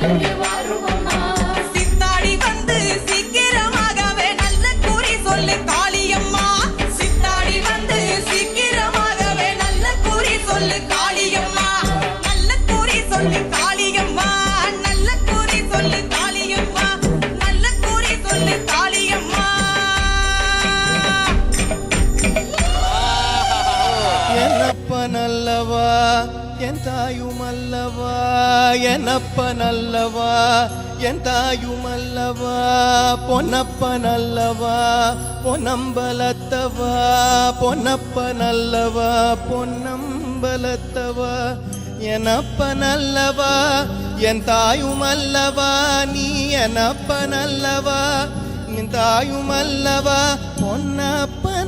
Thank you. என் தாயும் அல்லவா என்னப்பன் அல்லவா என் தாயும் அல்லவா பொன்னப்பன் அல்லவா பொன்னம்பலத்தவா பொன்னப்பன் அல்லவா பொன்னம்பலத்தவா எனப்பன் அல்லவா என்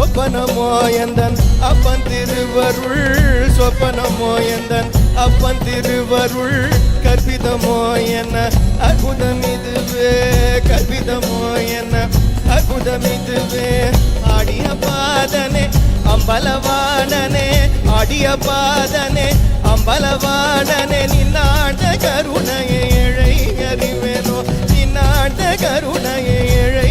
சொப்பனமோ எந்தன் அப்பன் திருவருள் சொப்பனமோ எந்தன் அப்பன் திருவருள் கற்பிதமோ என்ன அற்புதம் இதுவே கற்பிதமோ என்ன அற்புதம் இதுவே ஆடிய பாதனே அம்பலவாணனே ஆடிய பாதனே அம்பலவாணனே நின்னாண்ட கருணையை இழை அறிவேனோ? நின்னாண்ட கருணையை இழை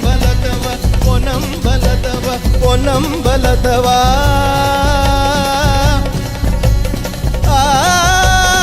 பொன்னம்பலத்தவா பொன்னம்பலத்தவா பொன்னம்பலத்தவா ஆ ஆ.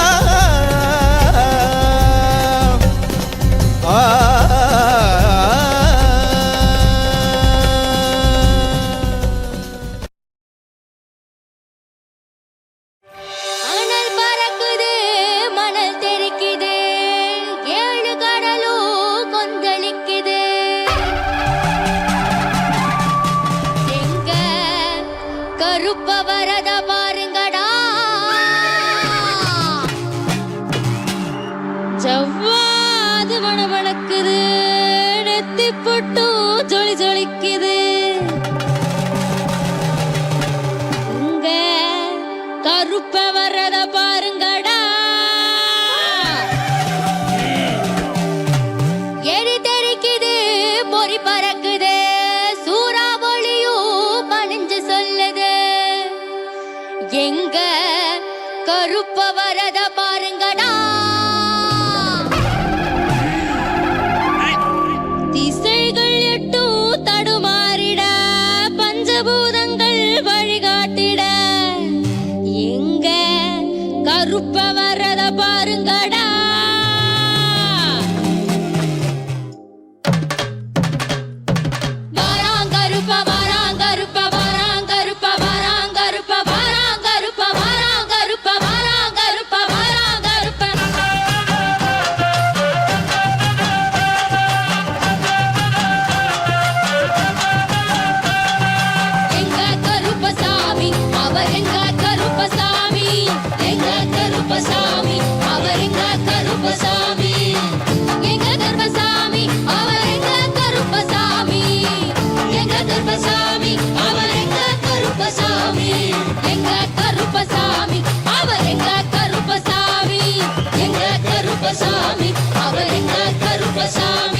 கருப்பசாமி அவர் எங்கள் கருப்பசாமி.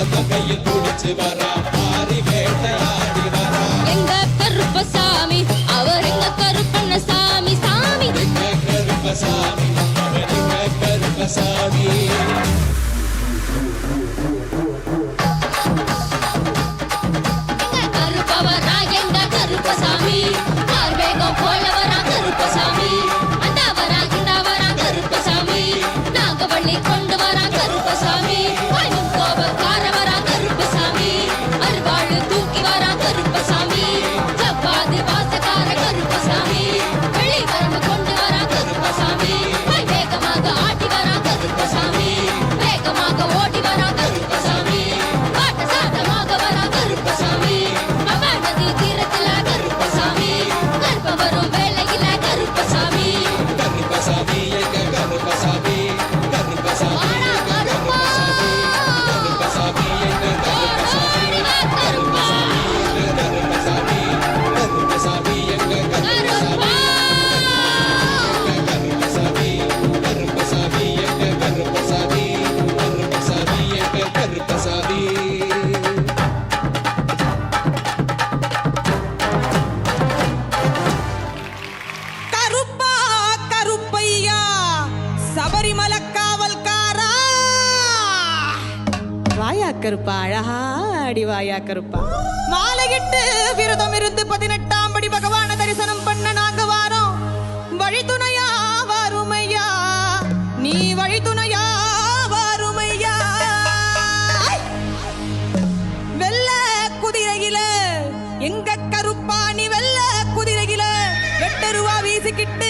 பக்கம் கையில் பிடிச்சு வரா மாறி வேட்டையாடி. தாயா கருப்பா மாலையிட்டு விரதம் இருந்து பதினெட்டாம் படி பகவான தரிசனம் பண்ண நாங்க வாரம். வழித்துணையா வருமையா. நீ வழித்துணையா வருமையா. வெள்ள குதிரையில எங்க கருப்பா நீ வெள்ள குதிரையில வெட்டருவா வீசிக்கிட்டு